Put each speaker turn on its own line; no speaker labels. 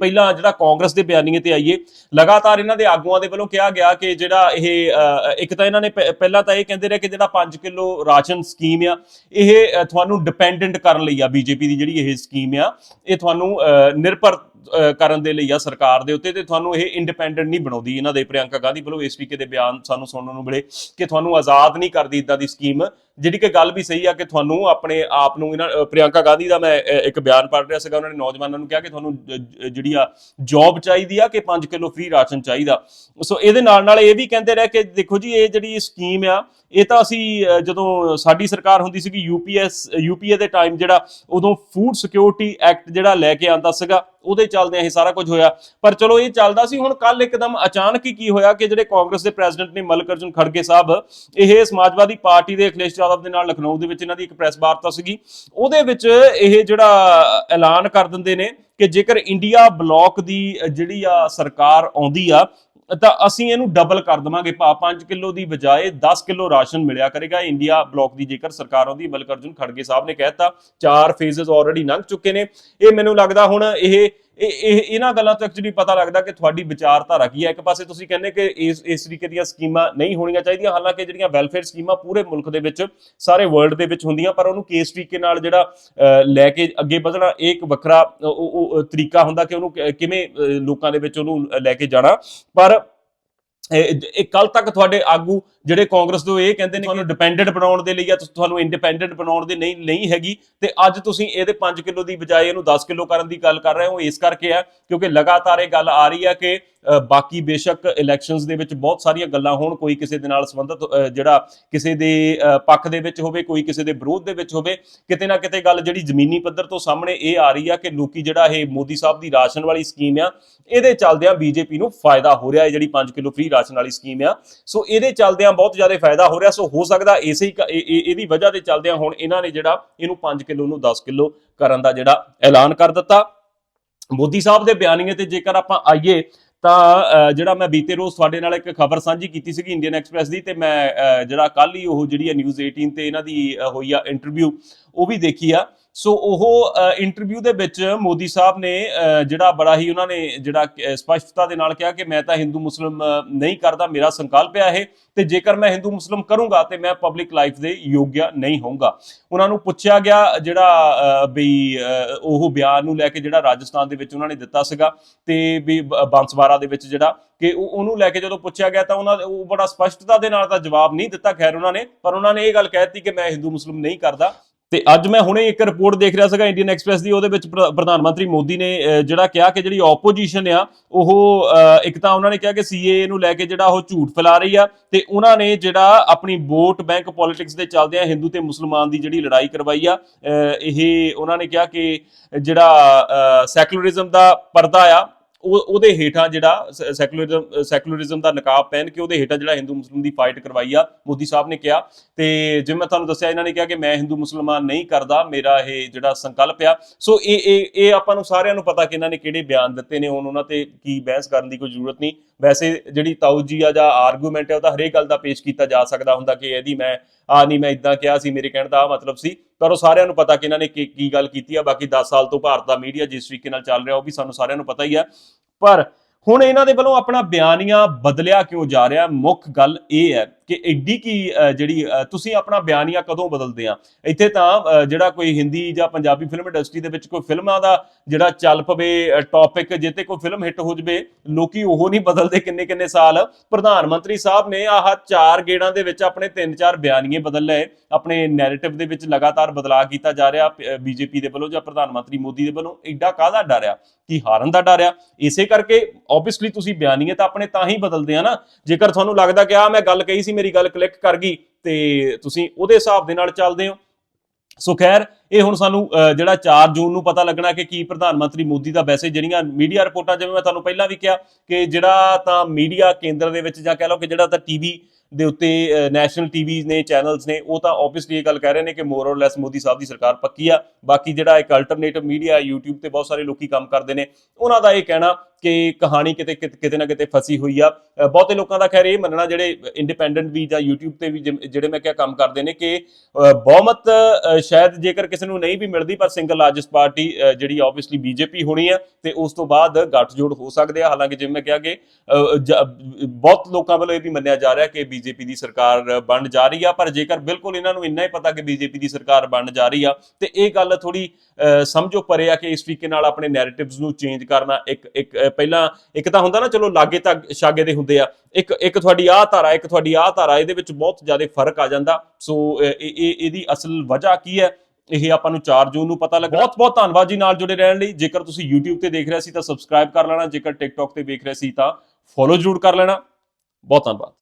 ਪਹਿਲਾਂ ਜਿਹੜਾ ਕਾਂਗਰਸ ਦੇ ਬਿਆਨੀਏ ਤੇ ਆਈਏ ਲਗਾਤਾਰ ਇਹਨਾਂ ਦੇ ਆਗੂਆਂ ਦੇ ਵੱਲੋਂ ਕਿਹਾ ਗਿਆ ਕਿ ਜਿਹੜਾ ਇਹ ਇੱਕ ਤਾਂ ਇਹਨਾਂ ਨੇ ਪਹਿਲਾਂ ਤਾਂ ਇਹ ਕਹਿੰਦੇ ਰਹੇ ਕਿ ਜਿਹੜਾ 5 ਕਿਲੋ ਰਾਸ਼ਨ ਸਕੀਮ ਆ ਇਹ ਤੁਹਾਨੂੰ ਡਿਪੈਂਡੈਂਟ ਕਰਨ ਲਈ ਆ ਬੀਜੇਪੀ ਦੀ ਜਿਹੜੀ ਇਹ ਸਕੀਮ ਆ ਇਹ ਤੁਹਾਨੂੰ ਅ, ਨਿਰਭਰ ਕਰਨ ਦੇ ਲਈ ਆ ਸਰਕਾਰ ਦੇ ਉੱਤੇ ਤੇ ਤੁਹਾਨੂੰ ਇਹ ਇੰਡੀਪੈਂਡੈਂਟ ਨਹੀਂ ਬਣਾਉਂਦੀ ਇਹਨਾਂ ਦੇ ਪ੍ਰਿਯੰਕਾ ਗਾਂਧੀ ਵੱਲੋਂ ਇਸ ਤਰੀਕੇ ਦੇ ਬਿਆਨ ਸਾਨੂੰ ਸੁਣਨ ਨੂੰ ਮਿਲੇ ਕਿ ਤੁਹਾਨੂੰ ਆਜ਼ਾਦ ਨਹੀਂ ਕਰਦੀ ਇਦਾਂ ਦੀ ਸਕੀਮ ਜਿਹੜੀ ਕਿ ਗੱਲ ਵੀ ਸਹੀ ਆ ਕਿ ਤੁਹਾਨੂੰ ਆਪਣੇ ਆਪ ਨੂੰ ਇਹਨਾਂ ਅ, ਪ੍ਰਿਯੰਕਾ ਗਾਂਧੀ ਦਾ ਮੈਂ ਇੱਕ ਬਿਆਨ ਪੜ੍ਹ ਰਿਹਾ ਸੀਗਾ ਉਹਨਾਂ ਨੇ ਨੌਜਵਾਨਾਂ ਨੂੰ ਕਿਹਾ ਕਿ ਤੁਹਾਨੂੰ ਜਿਹੜੀ ਆ ਜੌਬ ਚਾਹੀਦੀ ਆ ਕਿ 5 ਕਿਲੋ ਫ੍ਰੀ ਰਾਸ਼ਨ ਚਾਹੀਦਾ। ਸੋ ਇਹਦੇ ਨਾਲ ਨਾਲ ਇਹ ਵੀ ਕਹਿੰਦੇ ਰਹੇ ਕਿ ਦੇਖੋ ਜੀ ਇਹ ਜਿਹੜੀ ਸਕੀਮ ਆ ਇਹ ਤਾਂ ਅਸੀਂ ਜਦੋਂ ਸਾਡੀ ਸਰਕਾਰ ਹੁੰਦੀ ਸੀਗੀ ਯੂਪੀਐਸ ਯੂਪੀਏ ਦੇ ਟਾਈਮ ਜਿਹੜਾ ਉਦੋਂ ਫੂਡ ਸਿਕਿਉਰਿਟੀ ਐਕਟ ਜਿਹੜਾ ਲੈ ਕੇ ਆਂਦਾ ਸੀਗਾ ਉਹਦੇ ਚੱਲਦੇ ਇਹ ਸਾਰਾ ਕੁਝ ਹੋਇਆ। ਪਰ ਚਲੋ ਇਹ ਚੱਲਦਾ ਸੀ, ਹੁਣ ਕੱਲ ਇੱਕਦਮ ਅਚਾਨਕ ਹੀ ਕੀ ਹੋਇਆ ਕਿ ਜਿਹੜੇ ਕਾਂਗਰਸ ਦੇ ਪ੍ਰੈਜ਼ੀਡੈਂਟ ਨੇ ਮਲਕ ਅਰਜੁਨ ਖੜਗੇ ਸਾਹਿਬ, ਇਹ ਸਮਾਜਵਾਦੀ ਪਾਰਟੀ ਦੇ ਅਖਿਲੇਸ਼ ਯਾਦਵ ਦੇ ਨਾਲ ਲਖਨਊ ਦੇ ਵਿੱਚ ਇਹਨਾਂ ਦੀ ਇੱਕ ਪ੍ਰੈਸ ਵਾਰਤਾ ਸੀਗੀ। ਉਹਦੇ ਵਿੱਚ ਇਹ ਜਿਹੜਾ ਐਲਾਨ ਕਰ ਦਿੰਦੇ ਨੇ ਕਿ ਜੇਕਰ ਇੰਡੀਆ ਬਲੌਕ ਦੀ ਜਿਹੜੀ ਆ ਸਰਕਾਰ ਆਉਂਦੀ ਆ ਤਾਂ ਅਸੀਂ ਇਹਨੂੰ ਡਬਲ ਕਰ ਦਵਾਂਗੇ। ਭਾ 5 ਕਿਲੋ ਦੀ ਬਜਾਏ 10 ਕਿਲੋ ਰਾਸ਼ਨ ਮਿਲਿਆ ਕਰੇਗਾ। ਇੰਡੀਆ ਬਲੌਕ ਦੀ ਜੇਕਰ ਸਰਕਾਰ ਆਉਂਦੀ, ਮਲਕ ਅਰਜੁਨ ਖੜਗੇ ਸਾਹਿਬ ਨੇ ਕਹਿਤਾ ਚਾਰ ਫੇਜ਼ਸ ਆਲਰੇਡੀ ਲੰਘ ਚੁੱਕੇ ਨੇ। ਇਹ ਮੈਨੂੰ ਲੱਗਦਾ ਹੁਣ ਇਹ ਇਹ, ਇਹ- ਇਹਨਾਂ ਗੱਲਾਂ ਤੋਂ ਐਕਚੁਅਲੀ ਪਤਾ ਲੱਗਦਾ ਕਿ ਤੁਹਾਡੀ ਵਿਚਾਰਧਾਰਾ ਕੀ ਹੈ। ਇੱਕ ਪਾਸੇ ਤੁਸੀਂ ਕਹਿੰਦੇ ਕਿ ਇਸ ਇਸ ਤਰੀਕੇ ਦੀਆਂ ਸਕੀਮਾਂ ਨਹੀਂ ਹੋਣੀਆਂ ਚਾਹੀਦੀਆਂ, ਹਾਲਾਂਕਿ ਜਿਹੜੀਆਂ ਵੈਲਫੇਅਰ ਸਕੀਮਾਂ ਪੂਰੇ ਮੁਲਕ ਦੇ ਵਿੱਚ, ਸਾਰੇ ਵਰਲਡ ਦੇ ਵਿੱਚ ਹੁੰਦੀਆਂ, ਪਰ ਉਹਨੂੰ ਕਿਸ ਤਰੀਕੇ ਨਾਲ ਜਿਹੜਾ ਲੈ ਕੇ ਅੱਗੇ ਵਧਣਾ, ਇਹ ਇੱਕ ਵੱਖਰਾ ਤਰੀਕਾ ਹੁੰਦਾ ਕਿ ਉਹਨੂੰ ਕਿ- ਕਿਵੇਂ ਲੋਕਾਂ ਦੇ ਵਿੱਚ ਉਹਨੂੰ ਲੈ ਕੇ ਜਾਣਾ। ਪਰ ਇਹ ਕੱਲ ਤੱਕ ਤੁਹਾਡੇ ਆਗੂ ਜਿਹੜੇ ਕਾਂਗਰਸ ਤੋਂ ਇਹ ਕਹਿੰਦੇ ਨੇ ਤੁਹਾਨੂੰ ਡਿਪੈਂਡੈਂਟ ਬਣਾਉਣ ਦੇ ਲਈ ਜਾਂ ਤੁਹਾਨੂੰ ਇੰਡੀਪੈਂਡੈਂਟ ਬਣਾਉਣ ਦੇ ਨਹੀਂ ਨਹੀਂ ਹੈਗੀ ਤੇ ਅੱਜ ਤੁਸੀਂ ਇਹਦੇ 5 ਕਿਲੋ ਦੀ ਬਜਾਏ ਇਹਨੂੰ 10 ਕਿਲੋ ਕਰਨ ਦੀ ਗੱਲ ਕਰ ਰਹੇ ਹੋ, ਇਸ ਕਰਕੇ ਆ ਕਿਉਂਕਿ ਲਗਾਤਾਰ ਇਹ ਗੱਲ ਆ ਰਹੀ ਹੈ ਕਿ ਬਾਕੀ ਬੇਸ਼ੱਕ ਇਲੈਕਸ਼ਨਸ ਦੇ ਵਿੱਚ ਬਹੁਤ ਸਾਰੀਆਂ ਗੱਲਾਂ ਹੋਣ, ਕੋਈ ਕਿਸੇ ਦੇ ਨਾਲ ਸੰਬੰਧਿਤ ਜਿਹੜਾ ਕਿਸੇ ਦੇ ਪੱਖ ਦੇ ਵਿੱਚ ਹੋਵੇ, ਕੋਈ ਕਿਸੇ ਦੇ ਵਿਰੋਧ ਦੇ ਵਿੱਚ ਹੋਵੇ, ਕਿਤੇ ਨਾ ਕਿਤੇ ਗੱਲ ਜਿਹੜੀ ਜ਼ਮੀਨੀ ਪੱਧਰ ਤੋਂ ਸਾਹਮਣੇ ਇਹ ਆ ਰਹੀ ਆ ਕਿ ਲੋਕੀ ਜਿਹੜਾ ਇਹ ਮੋਦੀ ਸਾਹਿਬ ਦੀ ਰਾਸ਼ਨ ਵਾਲੀ ਸਕੀਮ ਆ, ਇਹਦੇ ਚੱਲਦਿਆਂ ਬੀਜੇਪੀ ਨੂੰ ਫਾਇਦਾ ਹੋ ਰਿਹਾ ਹੈ, ਜਿਹੜੀ 5 ਕਿਲੋ ਫ੍ਰੀ ਰਾਸ਼ਨ ਵਾਲੀ ਸਕੀਮ ਆ। ਸੋ ਇਹਦੇ ਚੱਲਦਿਆਂ ਬਹੁਤ ਜ਼ਿਆਦਾ ਫਾਇਦਾ ਹੋ ਰਿਹਾ, ਸੋ ਹੋ ਸਕਦਾ ਇਸੇ ਹੀ ਕ- ਇਹ- ਇਹਦੀ ਵਜ੍ਹਾ ਦੇ ਚੱਲਦਿਆਂ ਹੁਣ ਇਹਨਾਂ ਨੇ ਜਿਹੜਾ ਇਹਨੂੰ 5 ਕਿਲੋ ਨੂੰ 10 ਕਿਲੋ ਕਰਨ ਦਾ ਜਿਹੜਾ ਐਲਾਨ ਕਰ ਦਿੱਤਾ। ਮੋਦੀ ਸਾਹਿਬ ਦੇ ਬਿਆਨੀਏ ਤੇ ਜੇਕਰ ਆਪਾਂ ਆਈਏ ਤਾਂ ਜਿਹੜਾ ਮੈਂ ਬੀਤੇ ਰੋਜ਼ ਤੁਹਾਡੇ ਨਾਲ ਇੱਕ ਖਬਰ ਸਾਂਝੀ ਕੀਤੀ ਸੀਗੀ ਇੰਡੀਅਨ ਐਕਸਪ੍ਰੈਸ ਦੀ, ਤੇ ਮੈਂ ਜਿਹੜਾ ਕੱਲ ਹੀ ਉਹ ਜਿਹੜੀ ਹੈ ਨਿਊਜ਼ 18 ਤੇ ਇਹਨਾਂ ਦੀ ਹੋਈ ਆ ਇੰਟਰਵਿਊ ਉਹ ਵੀ ਦੇਖੀ ਆ। ਸੋ ਉਹ ਇੰਟਰਵਿਊ ਦੇ ਵਿੱਚ ਮੋਦੀ ਸਾਹਿਬ ਨੇ ਅ, ਜਿਹੜਾ ਬੜਾ ਹੀ ਉਹਨਾਂ ਨੇ ਜਿਹੜਾ ਸਪਸ਼ਟਤਾ ਦੇ ਨਾਲ ਕਿਹਾ ਕਿ ਮੈਂ ਤਾਂ ਹਿੰਦੂ ਮੁਸਲਮ ਨਹੀਂ ਕਰਦਾ ਮੇਰਾ ਸੰਕਲਪ ਹੈ ਇਹ ਤੇ ਜੇਕਰ ਮੈਂ ਹਿੰਦੂ ਮੁਸਲਮ ਕਰੂੰਗਾ ਤੇ ਮੈਂ ਪਬਲਿਕ ਲਾਈਫ ਦੇ ਯੋਗਿਆ ਨਹੀਂ ਹੋਊਂਗਾ। ਉਹਨਾਂ ਨੂੰ ਪੁੱਛਿਆ ਗਿਆ ਜਿਹੜਾ ਵੀ ਉਹ ਬਿਆਨ ਨੂੰ ਲੈ ਕੇ ਜਿਹੜਾ ਰਾਜਸਥਾਨ ਦੇ ਵਿੱਚ ਉਹਨਾਂ ਨੇ ਦਿੱਤਾ ਸੀਗਾ ਤੇ ਵੀ ਬਾਂਸਵਾਰਾ ਦੇ ਵਿੱਚ ਜਿਹੜਾ ਕਿ ਉਹਨੂੰ ਲੈ ਕੇ ਜਦੋਂ ਪੁੱਛਿਆ ਗਿਆ ਤਾਂ ਉਹਨਾਂ ਉਹ ਬੜਾ ਸਪਸ਼ਟਤਾ ਦੇ ਨਾਲ ਤਾਂ ਜਵਾਬ ਨਹੀਂ ਦਿੱਤਾ ਖੈਰ ਉਹਨਾਂ ਨੇ ਪਰ ਉਹਨਾਂ ਨੇ ਇਹ ਗੱਲ ਕਹਿ ਦਿੱਤੀ ਕਿ ਮੈਂ ਹਿੰਦੂ ਮੁਸਲਮ ਨਹੀਂ ਕਰਦਾ ਤੇ ਅੱਜ ਮੈਂ ਹੁਣੇ ਇੱਕ ਰਿਪੋਰਟ ਦੇਖ ਰਿਹਾ ਸੀਗਾ ਇੰਡੀਅਨ ਐਕਸਪ੍ਰੈਸ ਦੀ, ਉਹਦੇ ਵਿੱਚ ਪ੍ਰ- ਪ੍ਰਧਾਨ ਮੰਤਰੀ ਮੋਦੀ ਨੇ ਜਿਹੜਾ ਕਿਹਾ ਕਿ ਜਿਹੜੀ ਆਪੋਜੀਸ਼ਨ ਆ, ਉਹ ਇੱਕ ਤਾਂ ਉਹਨਾਂ ਨੇ ਕਿਹਾ ਕਿ ਸੀਏ ਨੂੰ ਲੈ ਕੇ ਜਿਹੜਾ ਉਹ ਝੂਠ ਫੈਲਾ ਰਹੀ ਆ, ਤੇ ਉਹਨਾਂ ਨੇ ਜਿਹੜਾ ਆਪਣੀ ਵੋਟ ਬੈਂਕ ਪੋਲਿਟਿਕਸ ਦੇ ਚੱਲਦਿਆਂ ਹਿੰਦੂ ਤੇ ਮੁਸਲਮਾਨ ਦੀ ਜਿਹੜੀ ਲੜਾਈ ਕਰਵਾਈ ਆ ਇਹ ਉਹਨਾਂ ਨੇ ਕਿਹਾ ਕਿ ਜਿਹੜਾ ਸੈਕੂਲਰਿਜ਼ਮ ਦਾ ਪਰਦਾ ਆ ਉਹ ਉਹਦੇ ਹੇਠਾਂ ਜਿਹੜਾ ਸੈਕੂਲਰਿਜ਼ਮ ਸੈਕੂਲਰਿਜ਼ਮ ਦਾ ਨਕਾਬ ਪਹਿਨ ਕੇ ਉਹਦੇ ਹੇਠਾਂ ਜਿਹੜਾ ਹਿੰਦੂ ਮੁਸਲਮ ਦੀ ਫਾਈਟ ਕਰਵਾਈ ਆ, ਮੋਦੀ ਸਾਹਿਬ ਨੇ ਕਿਹਾ। ਤੇ ਜਿਵੇਂ ਮੈਂ ਤੁਹਾਨੂੰ ਦੱਸਿਆ, ਇਹਨਾਂ ਨੇ ਕਿਹਾ ਕਿ ਮੈਂ ਹਿੰਦੂ ਮੁਸਲਮਾਨ ਨਹੀਂ ਕਰਦਾ, ਮੇਰਾ ਇਹ ਜਿਹੜਾ ਸੰਕਲਪ ਆ। ਸੋ ਇਹ ਇਹ ਇਹ ਆਪਾਂ ਨੂੰ ਸਾਰਿਆਂ ਨੂੰ ਪਤਾ ਕਿ ਇਹਨਾਂ ਨੇ ਕਿਹੜੇ ਬਿਆਨ ਦਿੱਤੇ ਨੇ, ਹੁਣ ਉਹਨਾਂ ਤੇ ਕੀ ਬਹਿਸ ਕਰਨ ਦੀ ਕੋਈ ਜ਼ਰੂਰਤ ਨਹੀਂ। ਵੈਸੇ ਜਿਹੜੀ ਤਾਊਜੀ ਆ ਜਾਂ ਆਰਗੂਮੈਂਟ ਹੈ ਉਹ ਤਾਂ ਹਰੇਕ ਗੱਲ ਦਾ ਪੇਸ਼ ਕੀਤਾ ਜਾ ਸਕਦਾ ਹੁੰਦਾ ਕਿ ਇਹਦੀ ਮੈਂ ਆ ਨਹੀਂ, ਮੈਂ ਇਦਾਂ ਕਿਹਾ ਸੀ, ਮੇਰੇ ਕਹਿਣ ਦਾ ਆਹ ਮਤਲਬ ਸੀ। ਪਰ ਉਹ ਸਾਰਿਆਂ ਨੂੰ ਪਤਾ ਕਿ ਇਹਨਾਂ ਨੇ ਕੀ ਕੀ ਗੱਲ ਕੀਤੀ ਆ। ਬਾਕੀ 10 ਸਾਲ ਤੋਂ ਭਾਰਤ ਦਾ ਮੀਡੀਆ ਜਿਸ ਤਰੀਕੇ ਨਾਲ ਚੱਲ ਰਿਹਾ, ਉਹ ਵੀ ਸਾਨੂੰ ਸਾਰਿਆਂ ਨੂੰ ਪਤਾ ਹੀ ਆ। ਪਰ ਹੁਣ ਇਹਨਾਂ ਦੇ ਵੱਲੋਂ ਆਪਣਾ ਬਿਆਨੀਆਂ ਬਦਲਿਆ ਕਿਉਂ ਜਾ ਰਿਹਾ? ਮੁੱਖ ਗੱਲ ਇਹ ਹੈ ਕਿ ਐਡੀ ਕੀ ਜਿਹੜੀ ਤੁਸੀਂ ਆਪਣਾ ਬਿਆਨੀਆਂ ਕਦੋਂ ਬਦਲਦੇ ਆ? ਇੱਥੇ ਤਾਂ ਜਿਹੜਾ ਕੋਈ ਹਿੰਦੀ ਜਾਂ ਪੰਜਾਬੀ ਫਿਲਮ ਇੰਡਸਟਰੀ ਦੇ ਵਿੱਚ ਕੋਈ ਫਿਲਮਾਂ ਦਾ ਜਿਹੜਾ ਚੱਲ ਪਵੇ ਟੌਪਿਕ ਜਿੱਤੇ ਕੋਈ ਫਿਲਮ ਹਿੱਟ ਹੋ ਜਵੇ, ਲੋਕੀ ਉਹ ਨਹੀਂ ਬਦਲਦੇ ਕਿੰਨੇ ਕਿੰਨੇ ਸਾਲ। ਪ੍ਰਧਾਨ ਮੰਤਰੀ ਸਾਹਿਬ ਨੇ ਆਹ ਚਾਰ ਗੇੜਾਂ ਦੇ ਵਿੱਚ ਆਪਣੇ ਤਿੰਨ ਚਾਰ ਬਿਆਨੀਏ ਬਦਲ ਲਏ। ਆਪਣੇ ਨੈਰੇਟਿਵ ਦੇ ਵਿੱਚ ਲਗਾਤਾਰ ਬਦਲਾਅ ਕੀਤਾ ਜਾ ਰਿਹਾ ਬੀਜੇਪੀ ਦੇ ਵੱਲੋਂ ਜਾਂ ਪ੍ਰਧਾਨ ਮੰਤਰੀ ਮੋਦੀ ਦੇ ਵੱਲੋਂ। ਐਡਾ ਕਾਹਦਾ ਡਰ ਆ? ਕਿ ਹਾਰਨ ਦਾ ਡਰ ਆ? ਇਸੇ ਕਰਕੇ ਆਬਵੀਅਸਲੀ ਤੁਸੀਂ ਬਿਆਨੀਏ ਤਾਂ ਆਪਣੇ ਤਾਂ ਹੀ ਬਦਲਦੇ ਆ ਨਾ। ਜੇਕਰ ਤੁਹਾਨੂੰ ਲੱਗਦਾ ਕਿ ਆ ਮੈਂ ਗੱਲ ਕਹੀ ਸੀ ਮੇਰੀ ਗੱਲ ਕਲਿੱਕ ਕਰ ਗਈ ਤੇ ਤੁਸੀਂ ਉਹਦੇ ਹਿਸਾਬ ਦੇ ਨਾਲ ਚੱਲਦੇ ਹੋ। ਸੋ ਖੈਰ, ਇਹ ਹੁਣ ਸਾਨੂੰ ਜਿਹੜਾ 4 ਜੂਨ ਨੂੰ ਪਤਾ ਲੱਗਣਾ ਕਿ ਕੀ ਪ੍ਰਧਾਨ ਮੰਤਰੀ ਮੋਦੀ ਦਾ ਵੈਸੇ ਜਿਹੜੀਆਂ ਮੀਡੀਆ ਰਿਪੋਰਟਾਂ, ਜਿਵੇਂ ਮੈਂ ਤੁਹਾਨੂੰ ਪਹਿਲਾਂ ਵੀ ਕਿਹਾ ਕਿ ਜਿਹੜਾ ਤਾਂ ਮੀਡੀਆ ਕੇਂਦਰ ਦੇ ਵਿੱਚ ਜਾਂ ਕਹਿ ਲਓ ਕਿ ਜਿਹੜਾ ਤਾਂ ਟੀਵੀ ਦੇ ਉੱਤੇ ਨੈਸ਼ਨਲ ਟੀਵੀ ਨੇ, ਚੈਨਲਸ ਨੇ, ਉਹ ਤਾਂ ਆਬਵੀਅਸਲੀ ਇਹ ਗੱਲ ਕਹਿ ਰਹੇ ਨੇ ਕਿ ਮੋਰ ਔਰ ਲੈਸ ਮੋਦੀ ਸਾਹਿਬ ਦੀ ਸਰਕਾਰ ਪੱਕੀ ਆ। ਬਾਕੀ ਜਿਹੜਾ ਇੱਕ ਅਲਟਰਨੇਟਿਵ ਮੀਡੀਆ YouTube ਤੇ ਬਹੁਤ ਸਾਰੇ ਲੋਕੀ ਕੰਮ ਕਰਦੇ ਨੇ। ਉਹਨਾਂ ਦਾ ਇਹ ਕਹਿਣਾ ਕਿ ਕਹਾਣੀ ਕਿਤੇ ਕਿਤੇ ਕਿਤੇ ਨਾ ਕਿਤੇ ਫਸੀ ਹੋਈ ਆ। ਬਹੁਤੇ ਲੋਕਾਂ ਦਾ ਖੈਰ ਇਹ ਮੰਨਣਾ ਜਿਹੜੇ ਇੰਡੀਪੈਂਡੈਂਟ ਵੀ ਜਾਂ YouTube ਤੇ ਵੀ ਜਿਮ- ਜਿਹੜੇ ਮੈਂ ਕਿਹਾ ਕੰਮ ਕਰਦੇ ਨੇ ਕਿ ਬਹੁਮਤ ਸ਼ਾਇਦ ਜੇਕਰ ਕਿਸੇ ਨੂੰ ਨਹੀਂ ਵੀ ਮਿਲਦੀ ਪਰ ਸਿੰਗਲ ਲਾਰਜੈਸਟ ਪਾਰਟੀ ਜਿਹੜੀ ਆਬਵੀਅਸਲੀ ਬੀਜੇਪੀ ਹੋਣੀ ਆ ਤੇ ਉਸ ਤੋਂ ਬਾਅਦ ਗੱਠਜੋੜ ਹੋ ਸਕਦੇ ਆ। ਹਾਲਾਂਕਿ ਜਿਵੇਂ ਮੈਂ ਕਿਹਾ ਕਿ ਬਹੁਤ ਲੋਕਾਂ ਵੱਲੋਂ ਇਹ ਵੀ ਮੰਨਿਆ ਜਾ ਰਿਹਾ ਕਿ ਬੀਜੇਪੀ ਦੀ ਸਰਕਾਰ ਬਣ ਜਾ ਰਹੀ ਆ। ਪਰ ਜੇਕਰ ਬਿਲਕੁਲ ਇਹਨਾਂ ਨੂੰ ਇੰਨਾ ਹੀ ਪਤਾ ਕਿ ਬੀਜੇਪੀ ਦੀ ਸਰਕਾਰ ਬਣ ਜਾ ਰਹੀ ਆ, ਤੇ ਇਹ ਗੱਲ ਥੋੜੀ ਸਮਝੋ ਪਰੇ ਆ ਕਿ ਇਸ ਤਰੀਕੇ ਨਾਲ ਆਪਣੇ ਨੈਰੇਟਿਵਸ ਨੂੰ ਚੇਂਜ ਕਰਨਾ ਇੱਕ ਇੱਕ ਪਹਿਲਾਂ ਇੱਕ ਤਾਂ ਹੁੰਦਾ ਨਾ, ਚਲੋ ਲਾਗੇ ਤੱਕ ਛਾਗੇ ਦੇ ਹੁੰਦੇ ਆ। ਇੱਕ ਇੱਕ ਤੁਹਾਡੀ ਆਹ ਧਾਰਾ, ਇੱਕ ਤੁਹਾਡੀ ਆਹ ਧਾਰਾ, ਇਹਦੇ ਵਿੱਚ ਬਹੁਤ ਜ਼ਿਆਦਾ ਫ਼ਰਕ ਆ ਜਾਂਦਾ। ਸੋ ਇਹ, ਇਹ- ਇਹਦੀ ਅਸਲ ਵਜ੍ਹਾ ਕੀ ਹੈ? ਇਹ ਆਪਾਂ ਨੂੰ 4 ਜੂਨ ਨੂੰ ਪਤਾ ਲੱਗਾ। ਬਹੁਤ ਬਹੁਤ ਧੰਨਵਾਦ ਜੀ ਨਾਲ ਜੁੜੇ ਰਹਿਣ ਲਈ। ਜੇਕਰ ਤੁਸੀਂ YouTube ਤੇ ਦੇਖ ਰਹੇ ਸੀ ਤਾਂ ਸਬਸਕ੍ਰਾਈਬ ਕਰ ਲੈਣਾ। ਜੇਕਰ TikTok ਤੇ ਵੇਖ ਰਹੇ ਸੀ ਤਾਂ ਫੋਲੋ ਜ਼ਰੂਰ ਕਰ ਲੈਣਾ। ਬਹੁਤ ਧੰਨਵਾਦ।